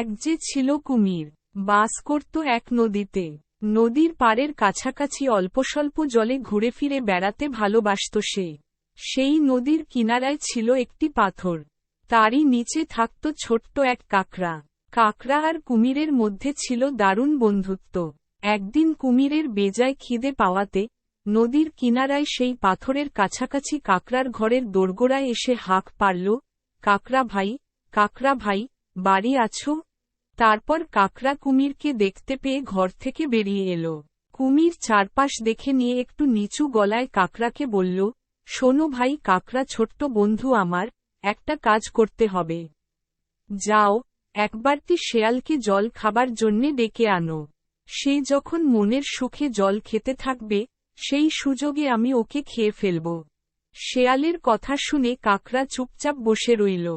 এক যে ছিল কুমির, বাস করত এক নদীতে। নদীর পাড়ের কাছাকাছি অল্পস্বল্প জলে ঘুরে ফিরে বেড়াতে ভালোবাসত সে। সেই নদীর কিনারায় ছিল একটি পাথর। তারই নিচে থাকত ছোট্ট এক কাকড়া। কাকড়া আর কুমিরের মধ্যে ছিল দারুণ বন্ধুত্ব। একদিন কুমিরের বেজায় খিদে পাওয়াতে নদীর কিনারায় সেই পাথরের কাছাকাছি কাকড়ার ঘরের দোরগোড়ায় এসে হাঁক পারল, কাকড়া ভাই কাকড়া ভাই, বাড়ি আছো? তারপর কাকড়া কুমিরকে দেখতে পেয়ে ঘর থেকে বেরিয়ে এলো। কুমির চারপাশ দেখে নিয়ে একটু নিচু গলায় কাকড়াকে বলল, শোনো ভাই, কাকড়া ছোট্ট বন্ধু আমার, একটা কাজ করতে হবে। যাও একবারটি শেয়ালকে জল খাবার জন্যে ডেকে আনো। সে যখন মনের সুখে জল খেতে থাকবে, সেই সুযোগে আমি ওকে খেয়ে ফেলব শেয়ালের কথা শুনে কাকড়া চুপচাপ বসে রইল।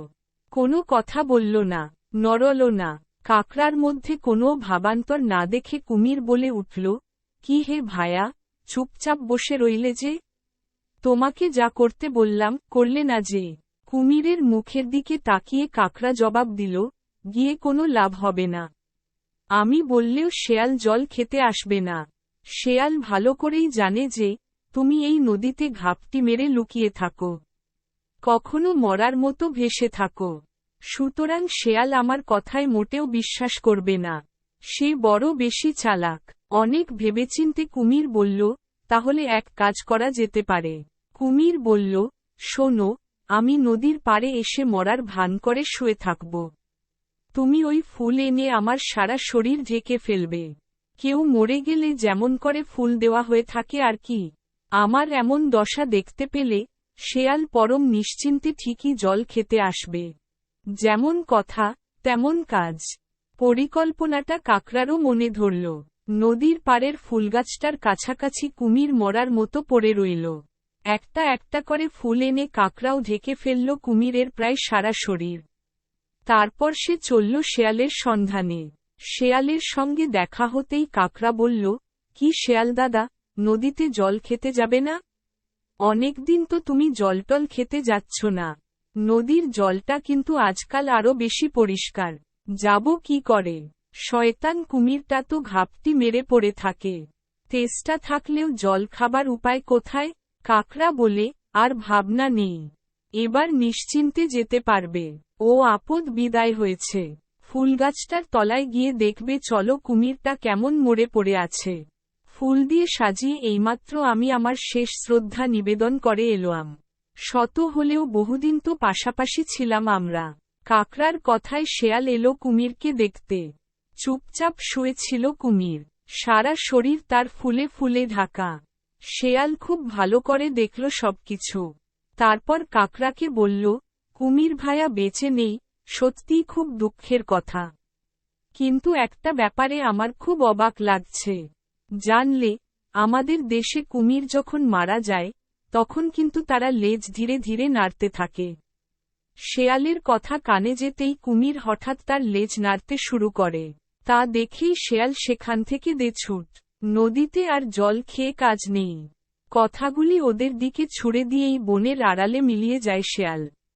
কোনো কথা বলল না নরল না। কাকড়ার মধ্যে কোনো ভাবান্তর না দেখে কুমির বলে উঠল, কি হে ভায়া, চুপচাপ বসে রইলে যে? তোমাকে যা করতে বললাম, করলে না যে? কুমিরের মুখের দিকে তাকিয়ে কাকড়া জবাব দিল, গিয়ে কোনো লাভ হবে না। আমি বললেও শেয়াল জল খেতে আসবে না। শেয়াল ভালো করেই জানে যে, তুমি এই নদীতে ঘাপটি মেরে লুকিয়ে থাকো। কখনো মরার মতো ভেসে থাকো। সুতরাং শেয়াল আমার কথায় মোটেও বিশ্বাস করবে না। সে বড় বেশি চালাক। অনেক ভেবেচিন্তে কুমির বলল, তাহলে এক কাজ করা যেতে পারে। কুমির বলল, শোনো, আমি নদীর পাড়ে এসে মরার ভান করে শুয়ে থাকব। তুমি ওই ফুল এনে আমার সারা শরীর ঢেকে ফেলবে। কেউ মরে গেলে যেমন করে ফুল দেওয়া হয়ে থাকে আর কি। আমার এমন দশা দেখতে পেলে, শেয়াল পরম নিশ্চিন্তে ঠিকই জল খেতে আসবে। যেমন কথা, তেমন কাজ। পরিকল্পনাটা কাকরারও মনে ধরল। নদীর পাড়ের ফুলগাছটার কাছাকাছি কুমির মরার মতো পড়ে রইল। একটা একটা করে ফুল এনে কাকরাও ঢেকে ফেলল কুমিরের প্রায় সারা শরীর। তারপর সে চলল শেয়ালের সন্ধানে। শেয়ালের সঙ্গে দেখা হতেই কাকরা বলল, কি শেয়াল দাদা, নদীতে জল খেতে যাবে না? অনেকদিন তো তুমি জলটল খেতে যাচ্ছ না। নদীর জলটা কিন্তু আজকাল আরও বেশি পরিষ্কার। যাব কি করে? শয়তান কুমিরটা তো ঘাপটি মেরে পড়ে থাকে। তেষ্টা থাকলেও জল খাবার উপায় কোথায়? কাকরা বলে আর ভাবনা নেই। এবার নিশ্চিন্তে যেতে পারবে। ও আপদ বিদায় হয়েছে। ফুলগাছটার তলায় গিয়ে দেখবে চলো কুমিরটা কেমন মরে পড়ে আছে। ফুল দিয়ে সাজিয়ে এইমাত্র আমি আমার শেষ শ্রদ্ধা নিবেদন করে এলোয়াম। শত হলেও বহুদিন তো পাশাপাশি ছিলাম আমরা। কাকরার কথায় শেয়াল এলো কুমিরকে দেখতে। চুপচাপ শুয়েছিল কুমির। সারা শরীর তার ফুলে ফুলে ঢাকা। শেয়াল খুব ভালো করে দেখল সবকিছু। তারপর কাকরাকে বলল, কুমির ভায়া বেঁচে নেই, সত্যিই খুব দুঃখের কথা। কিন্তু একটা ব্যাপারে আমার খুব অবাক লাগছে। জানলে, আমাদের দেশে কুমির যখন মারা যায় তখন কিন্তু তারা লেজ ধীরে ধীরে নাড়তে থাকে। শেয়ালের কথা কানে যেতেই কুমির হঠাৎ তার লেজ নাড়তে শুরু করে। তা দেখেই শেয়াল সেখান থেকে দে ছুট। নদীতে আর জল খেয়ে কাজ নেই। কথাগুলি ওদের দিকে ছুড়ে দিয়েই বনের আড়ালে মিলিয়ে যায় শেয়াল।